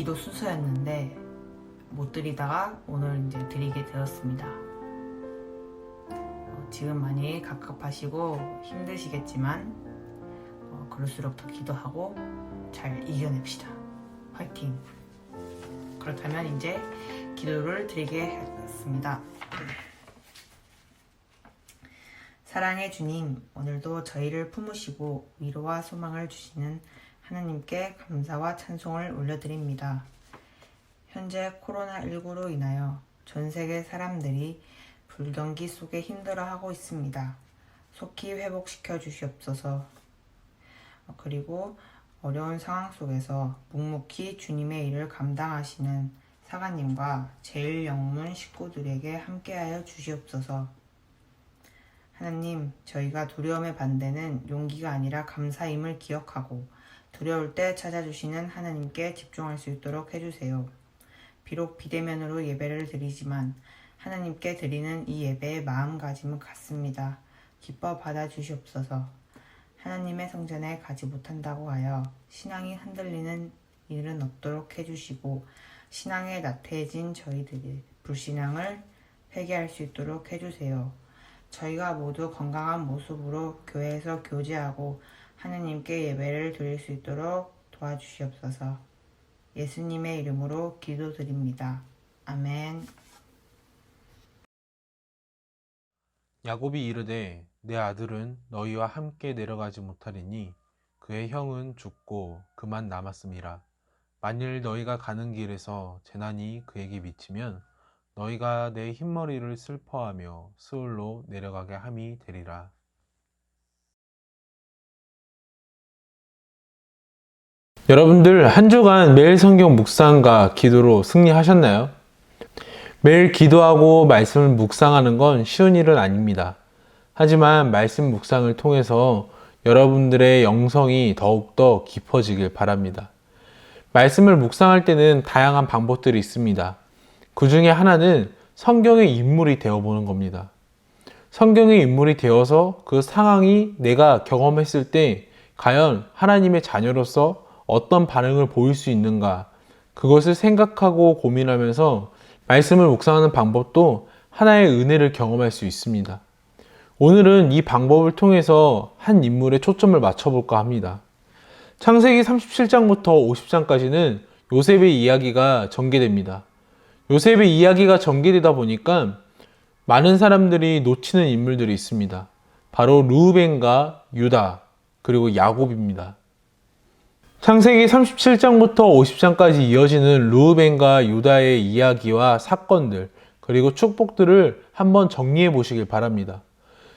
기도 순서였는데 못 드리다가 오늘 이제 드리게 되었습니다. 어, 지금 많이 갑갑하시고 힘드시겠지만 어, 그럴수록 더 기도하고 잘 이겨냅시다. 화이팅! 그렇다면 이제 기도를 드리게 하겠습니다. 사랑의 주님, 오늘도 저희를 품으시고 위로와 소망을 주시는 하나님께 감사와 찬송을 올려드립니다. 현재 코로나19로 인하여 전 세계 사람들이 불경기 속에 힘들어하고 있습니다. 속히 회복시켜 주시옵소서. 어, 그리고 어려운 상황 속에서 묵묵히 주님의 일을 감당하시는 사관님과 제일 영문 식구들에게 함께하여 주시옵소서. 하나님, 저희가 두려움의 반대는 용기가 아니라 감사임을 기억하고 두려울 때 찾아주시는 하나님께 집중할 수 있도록 해주세요. 비록 비대면으로 예배를 드리지만 하나님께 드리는 이 예배의 마음가짐은 같습니다. 기뻐 받아주시옵소서. 하나님의 성전에 가지 못한다고 하여 신앙이 흔들리는 일은 없도록 해주시고 신앙에 나태해진 저희들의 불신앙을 회개할 수 있도록 해주세요. 저희가 모두 건강한 모습으로 교회에서 교제하고 하느님께 예배를 드릴 수 있도록 도와주시옵소서. 예수님의 이름으로 기도드립니다. 아멘. 야곱이 이르되 내 아들은 너희와 함께 내려가지 못하리니 그의 형은 죽고 그만 남았음이라 만일 너희가 가는 길에서 재난이 그에게 미치면 너희가 내 흰머리를 슬퍼하며 스올로 내려가게 함이 되리라 여러분들 한 주간 매일 성경 묵상과 기도로 승리하셨나요? 매일 기도하고 말씀을 묵상하는 건 쉬운 일은 아닙니다. 하지만 말씀 묵상을 통해서 여러분들의 영성이 더욱더 깊어지길 바랍니다. 말씀을 묵상할 때는 다양한 방법들이 있습니다. 그 중에 하나는 성경의 인물이 되어보는 겁니다. 성경의 인물이 되어서 그 상황이 내가 경험했을 때 과연 하나님의 자녀로서 어떤 반응을 보일 수 있는가 그것을 생각하고 고민하면서 말씀을 묵상하는 방법도 하나의 은혜를 경험할 수 있습니다. 오늘은 이 방법을 통해서 한 인물에 초점을 맞춰볼까 합니다. 창세기 37장부터 50장까지는 요셉의 이야기가 전개됩니다. 요셉의 이야기가 전개되다 보니까 많은 사람들이 놓치는 인물들이 있습니다. 바로 루벤과 유다, 그리고 야곱입니다. 창세기 37장부터 50장까지 이어지는 루벤과 유다의 이야기와 사건들, 그리고 축복들을 한번 정리해 보시길 바랍니다.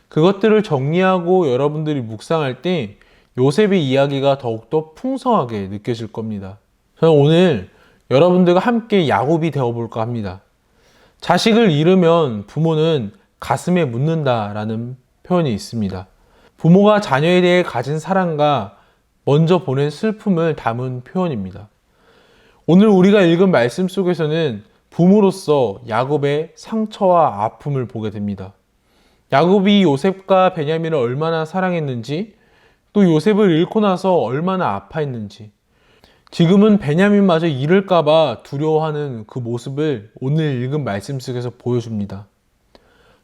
그것들을 정리하고 여러분들이 묵상할 때 요셉의 이야기가 더욱더 풍성하게 느껴질 겁니다. 저는 오늘 여러분들과 함께 야곱이 되어볼까 합니다. 자식을 잃으면 부모는 가슴에 묻는다라는 표현이 있습니다. 부모가 자녀에 대해 가진 사랑과 먼저 보낸 슬픔을 담은 표현입니다. 오늘 우리가 읽은 말씀 속에서는 부모로서 야곱의 상처와 아픔을 보게 됩니다. 야곱이 요셉과 베냐민을 얼마나 사랑했는지, 또 요셉을 잃고 나서 얼마나 아파했는지, 지금은 베냐민마저 잃을까봐 두려워하는 그 모습을 오늘 읽은 말씀 속에서 보여줍니다.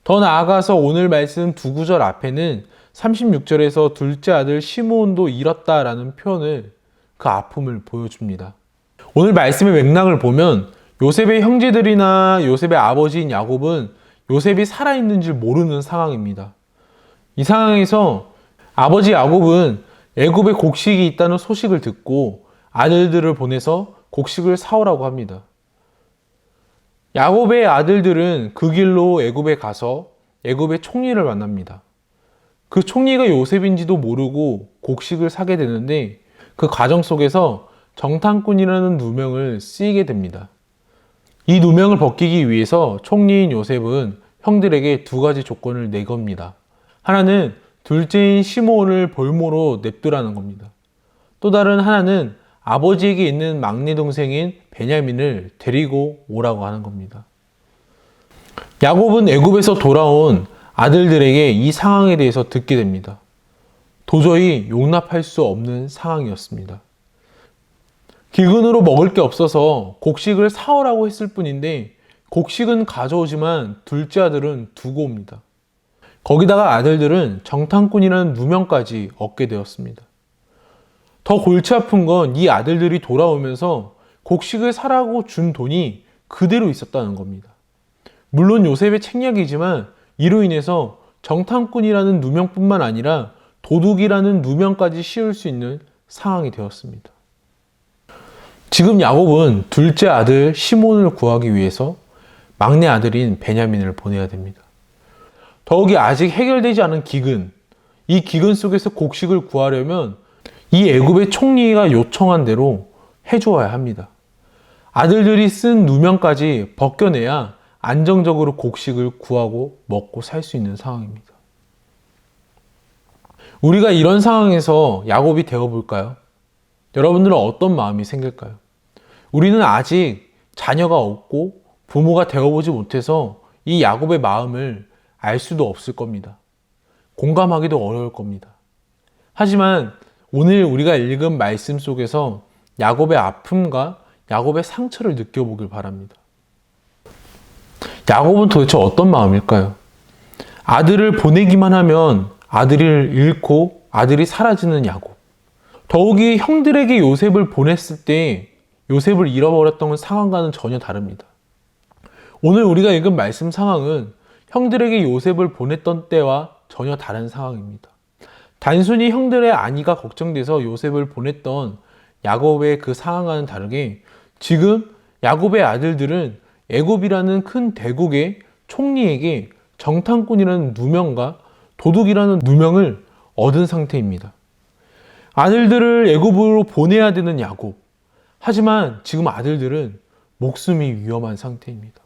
더 나아가서 오늘 말씀 두 구절 앞에는 36절에서 둘째 아들 시므온도 잃었다라는 표현을 그 아픔을 보여줍니다. 오늘 말씀의 맥락을 보면 요셉의 형제들이나 요셉의 아버지인 야곱은 요셉이 살아있는 줄 모르는 상황입니다. 이 상황에서 아버지 야곱은 애굽에 곡식이 있다는 소식을 듣고 아들들을 보내서 곡식을 사오라고 합니다. 야곱의 아들들은 그 길로 애굽에 가서 애굽의 총리를 만납니다. 그 총리가 요셉인지도 모르고 곡식을 사게 되는데 그 과정 속에서 정탐꾼이라는 누명을 쓰이게 됩니다. 이 누명을 벗기기 위해서 총리인 요셉은 형들에게 두 가지 조건을 내겁니다. 하나는 둘째인 시므온을 볼모로 냅두라는 겁니다. 또 다른 하나는 아버지에게 있는 막내 동생인 베냐민을 데리고 오라고 하는 겁니다. 야곱은 애굽에서 돌아온 아들들에게 이 상황에 대해서 듣게 됩니다. 도저히 용납할 수 없는 상황이었습니다. 기근으로 먹을 게 없어서 곡식을 사오라고 했을 뿐인데 곡식은 가져오지만 둘째 아들은 두고 옵니다. 거기다가 아들들은 정탐꾼이라는 누명까지 얻게 되었습니다. 더 골치 아픈 건 이 아들들이 돌아오면서 곡식을 사라고 준 돈이 그대로 있었다는 겁니다. 물론 요셉의 책략이지만 이로 인해서 정탐꾼이라는 누명뿐만 아니라 도둑이라는 누명까지 씌울 수 있는 상황이 되었습니다. 지금 야곱은 둘째 아들 시몬을 구하기 위해서 막내 아들인 베냐민을 보내야 됩니다. 더욱이 아직 해결되지 않은 기근, 이 기근 속에서 곡식을 구하려면 이 애굽의 총리가 요청한 대로 해주어야 합니다. 아들들이 쓴 누명까지 벗겨내야 안정적으로 곡식을 구하고 먹고 살 수 있는 상황입니다. 우리가 이런 상황에서 야곱이 되어볼까요? 여러분들은 어떤 마음이 생길까요? 우리는 아직 자녀가 없고 부모가 되어보지 못해서 이 야곱의 마음을 알 수도 없을 겁니다. 공감하기도 어려울 겁니다. 하지만 오늘 우리가 읽은 말씀 속에서 야곱의 아픔과 야곱의 상처를 느껴보길 바랍니다. 야곱은 도대체 어떤 마음일까요? 아들을 보내기만 하면 아들을 잃고 아들이 사라지는 야곱. 더욱이 형들에게 요셉을 보냈을 때 요셉을 잃어버렸던 상황과는 전혀 다릅니다. 오늘 우리가 읽은 말씀 상황은 형들에게 요셉을 보냈던 때와 전혀 다른 상황입니다. 단순히 형들의 안위가 걱정돼서 요셉을 보냈던 야곱의 그 상황과는 다르게 지금 야곱의 아들들은 애굽이라는 큰 대국의 총리에게 정탐꾼이라는 누명과 도둑이라는 누명을 얻은 상태입니다. 아들들을 애굽으로 보내야 되는 야곱. 하지만 지금 아들들은 목숨이 위험한 상태입니다.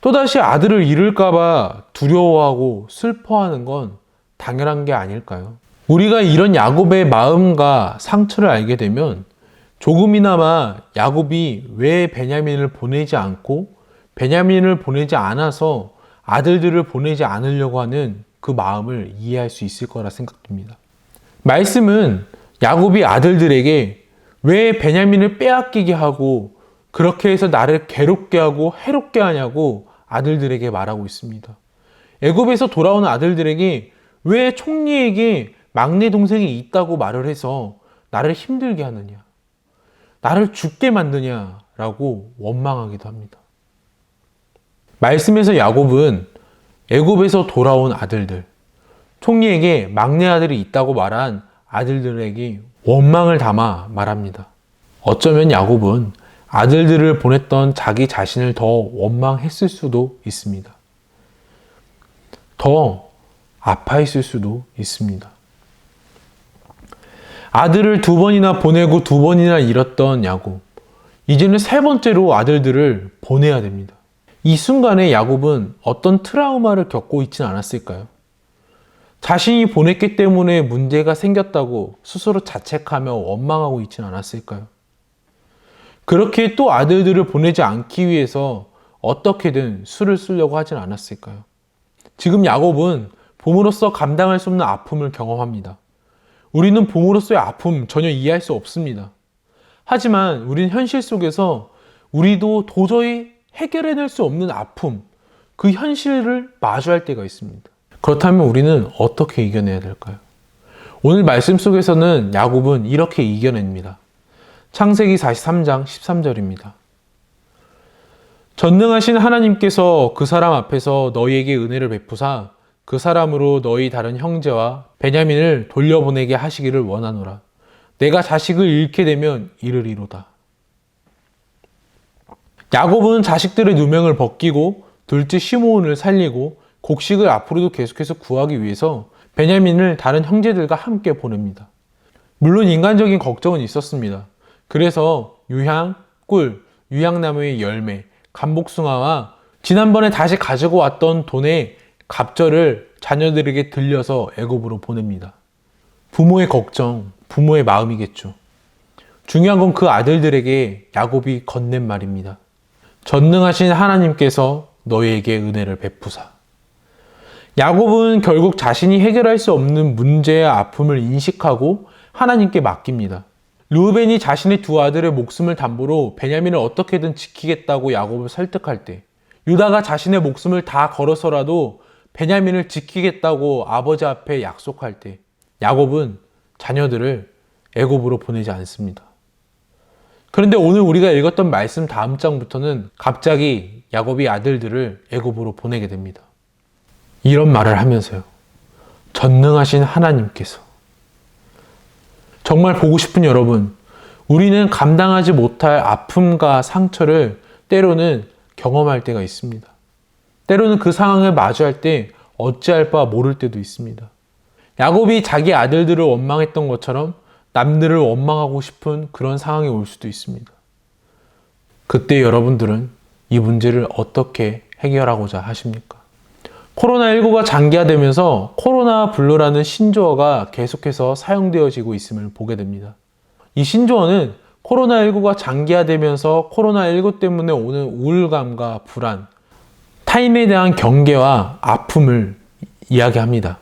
또다시 아들을 잃을까봐 두려워하고 슬퍼하는 건 당연한 게 아닐까요? 우리가 이런 야곱의 마음과 상처를 알게 되면 조금이나마 야곱이 왜 베냐민을 보내지 않고 베냐민을 보내지 않아서 아들들을 보내지 않으려고 하는 그 마음을 이해할 수 있을 거라 생각됩니다. 말씀은 야곱이 아들들에게 왜 베냐민을 빼앗기게 하고 그렇게 해서 나를 괴롭게 하고 해롭게 하냐고 아들들에게 말하고 있습니다. 애굽에서 돌아온 아들들에게 왜 총리에게 막내 동생이 있다고 말을 해서 나를 힘들게 하느냐? 나를 죽게 만드냐라고 원망하기도 합니다. 말씀에서 야곱은 애굽에서 돌아온 아들들, 총리에게 막내 아들이 있다고 말한 아들들에게 원망을 담아 말합니다. 어쩌면 야곱은 아들들을 보냈던 자기 자신을 더 원망했을 수도 있습니다. 더 아파했을 수도 있습니다. 아들을 두 번이나 보내고 두 번이나 잃었던 야곱. 이제는 세 번째로 아들들을 보내야 됩니다. 이 순간에 야곱은 어떤 트라우마를 겪고 있지는 않았을까요? 자신이 보냈기 때문에 문제가 생겼다고 스스로 자책하며 원망하고 있지는 않았을까요? 그렇게 또 아들들을 보내지 않기 위해서 어떻게든 술을 쓰려고 하진 않았을까요? 지금 야곱은 봄으로서 감당할 수 없는 아픔을 경험합니다. 우리는 봄으로서의 아픔 전혀 이해할 수 없습니다. 하지만 우리는 현실 속에서 우리도 도저히 해결해낼 수 없는 아픔, 그 현실을 마주할 때가 있습니다. 그렇다면 우리는 어떻게 이겨내야 될까요? 오늘 말씀 속에서는 야곱은 이렇게 이겨냅니다. 창세기 43장 13절입니다. 전능하신 하나님께서 그 사람 앞에서 너희에게 은혜를 베푸사 그 사람으로 너희 다른 형제와 베냐민을 돌려보내게 하시기를 원하노라. 내가 자식을 잃게 되면 이르리로다. 야곱은 자식들의 누명을 벗기고 둘째 시므온을 살리고 곡식을 앞으로도 계속해서 구하기 위해서 베냐민을 다른 형제들과 함께 보냅니다. 물론 인간적인 걱정은 있었습니다. 그래서 유향, 꿀, 유향나무의 열매, 감복숭아와 지난번에 다시 가지고 왔던 돈의 갑절을 자녀들에게 들려서 애굽으로 보냅니다. 부모의 걱정, 부모의 마음이겠죠. 중요한 건 그 아들들에게 야곱이 건넨 말입니다. 전능하신 하나님께서 너희에게 은혜를 베푸사. 야곱은 결국 자신이 해결할 수 없는 문제의 아픔을 인식하고 하나님께 맡깁니다. 르우벤이 자신의 두 아들의 목숨을 담보로 베냐민을 어떻게든 지키겠다고 야곱을 설득할 때 유다가 자신의 목숨을 다 걸어서라도 베냐민을 지키겠다고 아버지 앞에 약속할 때 야곱은 자녀들을 애굽으로 보내지 않습니다. 그런데 오늘 우리가 읽었던 말씀 다음 장부터는 갑자기 야곱이 아들들을 애굽으로 보내게 됩니다. 이런 말을 하면서요. 전능하신 하나님께서 정말 보고 싶은 여러분, 우리는 감당하지 못할 아픔과 상처를 때로는 경험할 때가 있습니다. 때로는 그 상황을 마주할 때 어찌할 바 모를 때도 있습니다. 야곱이 자기 아들들을 원망했던 것처럼 남들을 원망하고 싶은 그런 상황이 올 수도 있습니다. 그때 여러분들은 이 문제를 어떻게 해결하고자 하십니까? 코로나19가 장기화되면서 코로나 블루라는 신조어가 계속해서 사용되어지고 있음을 보게 됩니다. 이 신조어는 코로나19가 장기화되면서 코로나19 때문에 오는 우울감과 불안, 타인에 대한 경계와 아픔을 이야기합니다.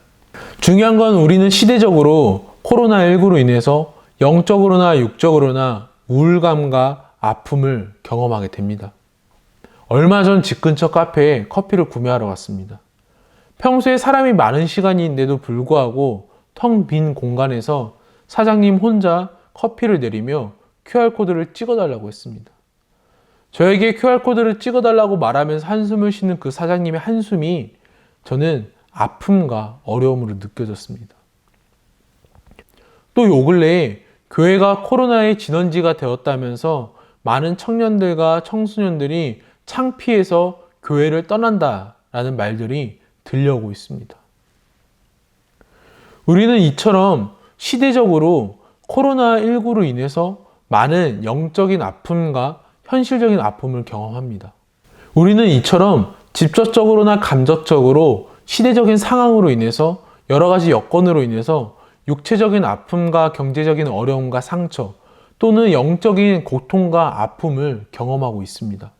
중요한 건 우리는 시대적으로 코로나19로 인해서 영적으로나 육적으로나 우울감과 아픔을 경험하게 됩니다. 얼마 전 집 근처 카페에 커피를 구매하러 갔습니다. 평소에 사람이 많은 시간인데도 불구하고 텅 빈 공간에서 사장님 혼자 커피를 내리며 QR코드를 찍어달라고 했습니다. 저에게 QR코드를 찍어달라고 말하면서 한숨을 쉬는 그 사장님의 한숨이 저는 아픔과 어려움으로 느껴졌습니다. 또 요 근래에 교회가 코로나의 진원지가 되었다면서 많은 청년들과 청소년들이 창피해서 교회를 떠난다라는 말들이 들려오고 있습니다. 우리는 이처럼 시대적으로 코로나19로 인해서 많은 영적인 아픔과 현실적인 아픔을 경험합니다. 우리는 이처럼 직접적으로나 감정적으로 시대적인 상황으로 인해서 여러 가지 여건으로 인해서 육체적인 아픔과 경제적인 어려움과 상처 또는 영적인 고통과 아픔을 경험하고 있습니다.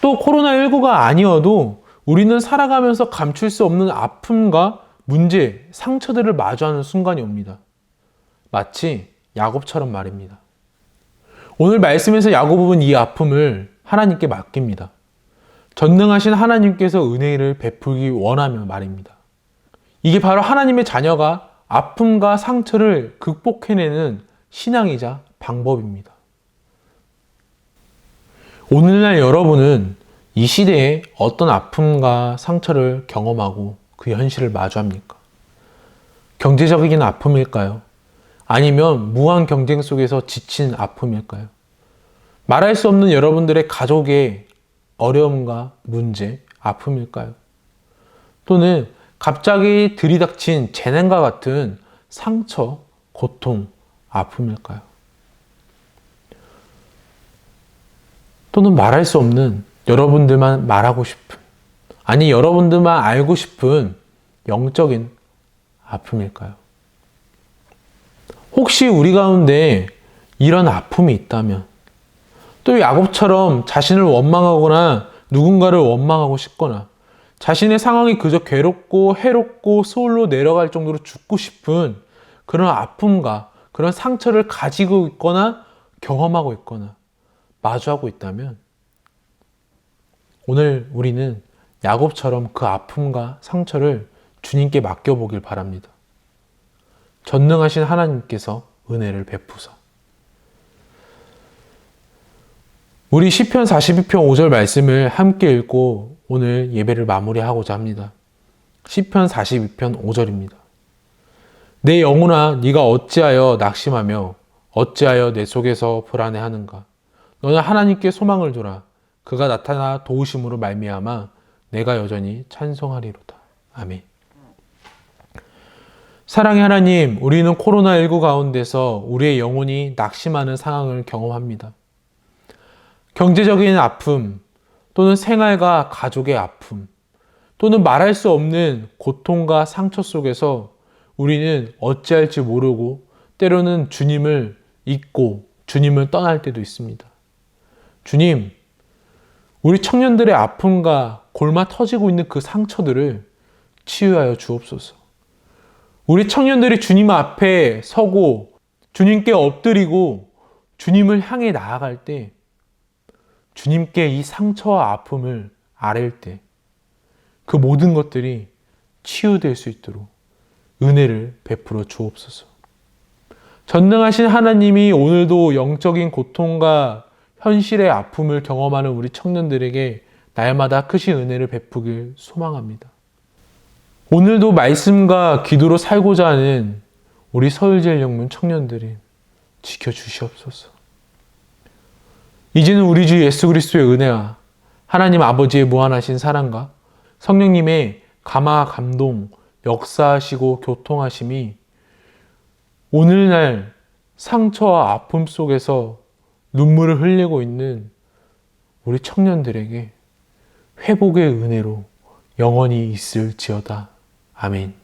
또 코로나19가 아니어도 우리는 살아가면서 감출 수 없는 아픔과 문제, 상처들을 마주하는 순간이 옵니다. 마치 야곱처럼 말입니다. 오늘 말씀에서 야곱은 이 아픔을 하나님께 맡깁니다. 전능하신 하나님께서 은혜를 베풀기 원하며 말입니다. 이게 바로 하나님의 자녀가 아픔과 상처를 극복해내는 신앙이자 방법입니다. 오늘날 여러분은 이 시대에 어떤 아픔과 상처를 경험하고 그 현실을 마주합니까? 경제적인 아픔일까요? 아니면 무한 경쟁 속에서 지친 아픔일까요? 말할 수 없는 여러분들의 가족의 어려움과 문제, 아픔일까요? 또는 갑자기 들이닥친 재난과 같은 상처, 고통, 아픔일까요? 또는 말할 수 없는 여러분들만 말하고 싶은, 아니, 여러분들만 알고 싶은 영적인 아픔일까요? 혹시 우리 가운데 이런 아픔이 있다면, 또 야곱처럼 자신을 원망하거나 누군가를 원망하고 싶거나 자신의 상황이 그저 괴롭고 해롭고 소홀로 내려갈 정도로 죽고 싶은 그런 아픔과 그런 상처를 가지고 있거나 경험하고 있거나 마주하고 있다면 오늘 우리는 야곱처럼 그 아픔과 상처를 주님께 맡겨보길 바랍니다. 전능하신 하나님께서 은혜를 베푸사. 우리 시편 42편 5절 말씀을 함께 읽고 오늘 예배를 마무리하고자 합니다. 시편 42편 5절입니다. 내 영혼아 네가 어찌하여 낙심하며 어찌하여 내 속에서 불안해하는가 너는 하나님께 소망을 두라 그가 나타나 도우심으로 말미암아 내가 여전히 찬송하리로다. 아멘. 사랑의 하나님, 우리는 코로나19 가운데서 우리의 영혼이 낙심하는 상황을 경험합니다. 경제적인 아픔, 또는 생활과 가족의 아픔, 또는 말할 수 없는 고통과 상처 속에서 우리는 어찌할지 모르고 때로는 주님을 잊고 주님을 떠날 때도 있습니다. 주님, 우리 청년들의 아픔과 골마 터지고 있는 그 상처들을 치유하여 주옵소서. 우리 청년들이 주님 앞에 서고 주님께 엎드리고 주님을 향해 나아갈 때 주님께 이 상처와 아픔을 아랠 때 그 모든 것들이 치유될 수 있도록 은혜를 베풀어 주옵소서. 전능하신 하나님이 오늘도 영적인 고통과 현실의 아픔을 경험하는 우리 청년들에게 날마다 크신 은혜를 베푸길 소망합니다. 오늘도 말씀과 기도로 살고자 하는 우리 서울제일영문 청년들이 지켜주시옵소서. 이제는 우리 주 예수 그리스도의 은혜와 하나님 아버지의 무한하신 사랑과 성령님의 감화 감동 역사하시고 교통하심이 오늘날 상처와 아픔 속에서 눈물을 흘리고 있는 우리 청년들에게 회복의 은혜로 영원히 있을지어다. 아멘.